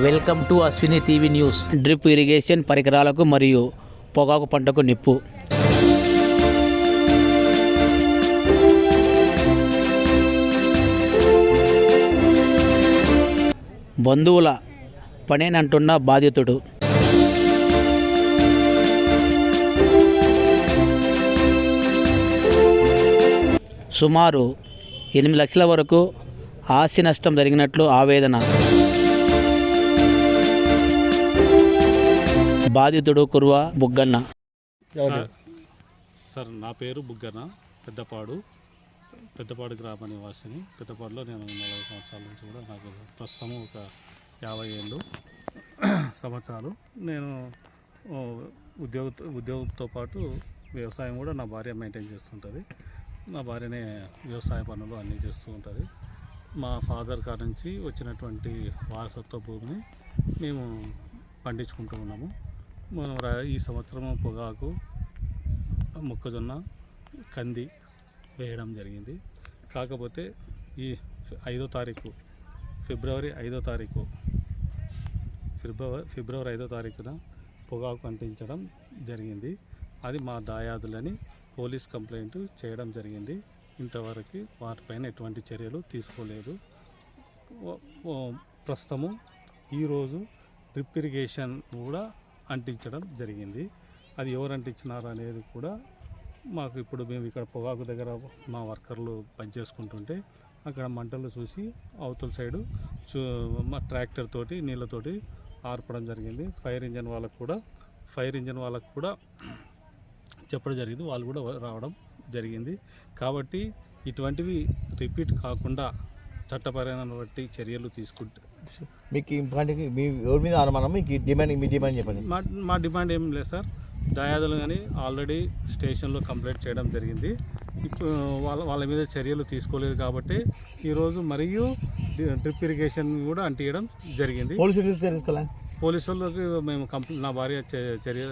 Welcome to Ashwini TV news. Drip irrigation పరికరాలకు మరియు పొగాకు పంటకు నిప్పు. బంధువుల పనేనంటున్న బాధితుడు. సుమారు ఎనిమిది లక్షల వరకు ఆస్తి నష్టం జరిగినట్లు ఆవేదన. బాధితుడు కుర్వ బుగ్గన్న. సార్ సార్ నా పేరు బుగ్గన పెద్దపాడు పెద్దపాడు గ్రామ నివాసిని. పెద్దపాడులో నేను నలభై సంవత్సరాల నుంచి కూడా నాకు ప్రస్తుతం ఒక యాభై ఏళ్ళు సంవత్సరాలు. నేను ఉద్యోగ ఉద్యోగంతో పాటు వ్యవసాయం కూడా నా భార్య మెయింటైన్ చేస్తుంటుంది. నా భార్యనే వ్యవసాయ పనులు అన్నీ చేస్తూ ఉంటుంది. మా ఫాదర్ కాడ నుంచి వచ్చినటువంటి వారసత్వ భూమిని మేము పండించుకుంటూ ఉన్నాము. మనం రా- ఈ సంవత్సరం పొగాకు మొక్కజొన్న కంది వేయడం జరిగింది. కాకపోతే ఈ ఐదో తారీఖు ఫిబ్రవరి ఐదో తారీఖు ఫిబ్రవరి ఫిబ్రవరి ఐదో తారీఖున పొగాకు అంటించడం జరిగింది. అది మా దాయాదులని పోలీస్ కంప్లైంట్ చేయడం జరిగింది. ఇంతవరకు వాటిపైన ఎటువంటి చర్యలు తీసుకోలేదు. ప్రస్తుతము ఈరోజు డ్రిప్ ఇరిగేషన్ కూడా అంటించడం జరిగింది. అది ఎవరు అంటించినారు అనేది కూడా మాకు ఇప్పుడు మేము ఇక్కడ పొగాకు దగ్గర మా వర్కర్లు పనిచేసుకుంటుంటే అక్కడ మంటలు చూసి అవతల సైడు చూ మా ట్రాక్టర్ తోటి నీళ్ళతోటి ఆర్పడం జరిగింది. ఫైర్ ఇంజన్ వాళ్ళకు కూడా ఫైర్ ఇంజన్ వాళ్ళకు కూడా చెప్పడం జరిగింది. వాళ్ళు కూడా రావడం జరిగింది. కాబట్టి ఇటువంటివి రిపీట్ కాకుండా చట్టపరమైన బట్టి చర్యలు తీసుకుంటే. మీకు ఇంపార్టెంట్ మీ ఎవరి మీద అనుమానం మీకు డిమాండ్ మీ డిమాండ్ చెప్పండి. మా మా డిమాండ్ ఏం లేదు సార్. దయాదులు కానీ ఆల్రెడీ స్టేషన్లో కంప్లైంట్ చేయడం జరిగింది. ఇప్పుడు వాళ్ళ వాళ్ళ మీద చర్యలు తీసుకోలేదు కాబట్టి ఈరోజు మరియు డ్రిప్ ఇరిగేషన్ కూడా అంటియడం జరిగింది. పోలీసులు తెలుసుకోలే పోలీసు వాళ్ళకి మేము కంప్లైంట్ నా భార్య చర్య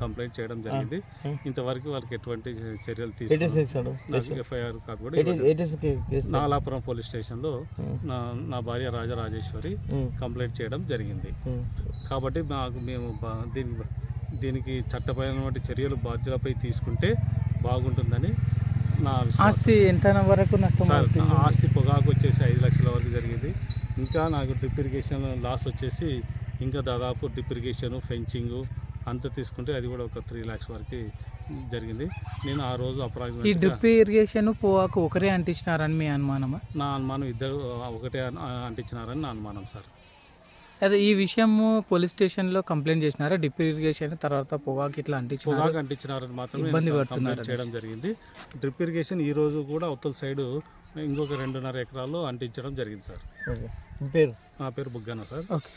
కంప్లైంట్ చేయడం జరిగింది. ఇంతవరకు వాళ్ళకి ఎటువంటి చర్యలు నాకు ఎఫ్ఐఆర్ కాపీ కూడా నాలాపురం పోలీస్ స్టేషన్లో. నా నా భార్య రాజరాజేశ్వరి. కంప్లైంట్ చేయడం జరిగింది. కాబట్టి మాకు మేము బా- దీని దీనికి చట్టపరమైన చర్యలు బాధ్యులపై తీసుకుంటే బాగుంటుందని నా. ఆస్తి ఎంత వరకు నష్టం ఆస్తి పొగాకు వచ్చేసి ఐదు లక్షల వరకు జరిగింది ఇంకా నాకు డ్రిప్ ఇరిగేషన్ లాస్ వచ్చేసి ఇంకా దాదాపు డ్రిప్ ఇరిగేషన్ ఫెన్చింగ్ అంత తీసుకుంటే అది కూడా ఒక త్రీ ల్యాక్స్ వరకు జరిగింది. నేను ఆ రోజు ఈ అప్రాక్సిమేట్ డ్రిప్ ఇరిగేషన్ పోవాకు ఒకరే అంటించినారని మీ అనుమానమా? నా అనుమానం ఇద్దరు ఒకటే అన్- అంటించినారని నా అనుమానం సార్. అదే ఈ విషయం పోలీస్ స్టేషన్లో కంప్లైంట్ చేసినారా? డ్రిప్ ఇరిగేషన్ తర్వాత పొగాకు ఇట్లా అంటించినారు? పొగాకు అంటించినారని మాత్రమే ఇబ్బంది నేను పడుతున్నారు చేయడం జరిగింది. డ్రిప్ ఇరిగేషన్ ఈ రోజు కూడా అవతల సైడు ఇంకొక రెండున్నర ఎకరాల్లో అంటించడం జరిగింది సార్. ఓకే. మీ పేరు? నా పేరు బుగ్గన సార్. ఓకే.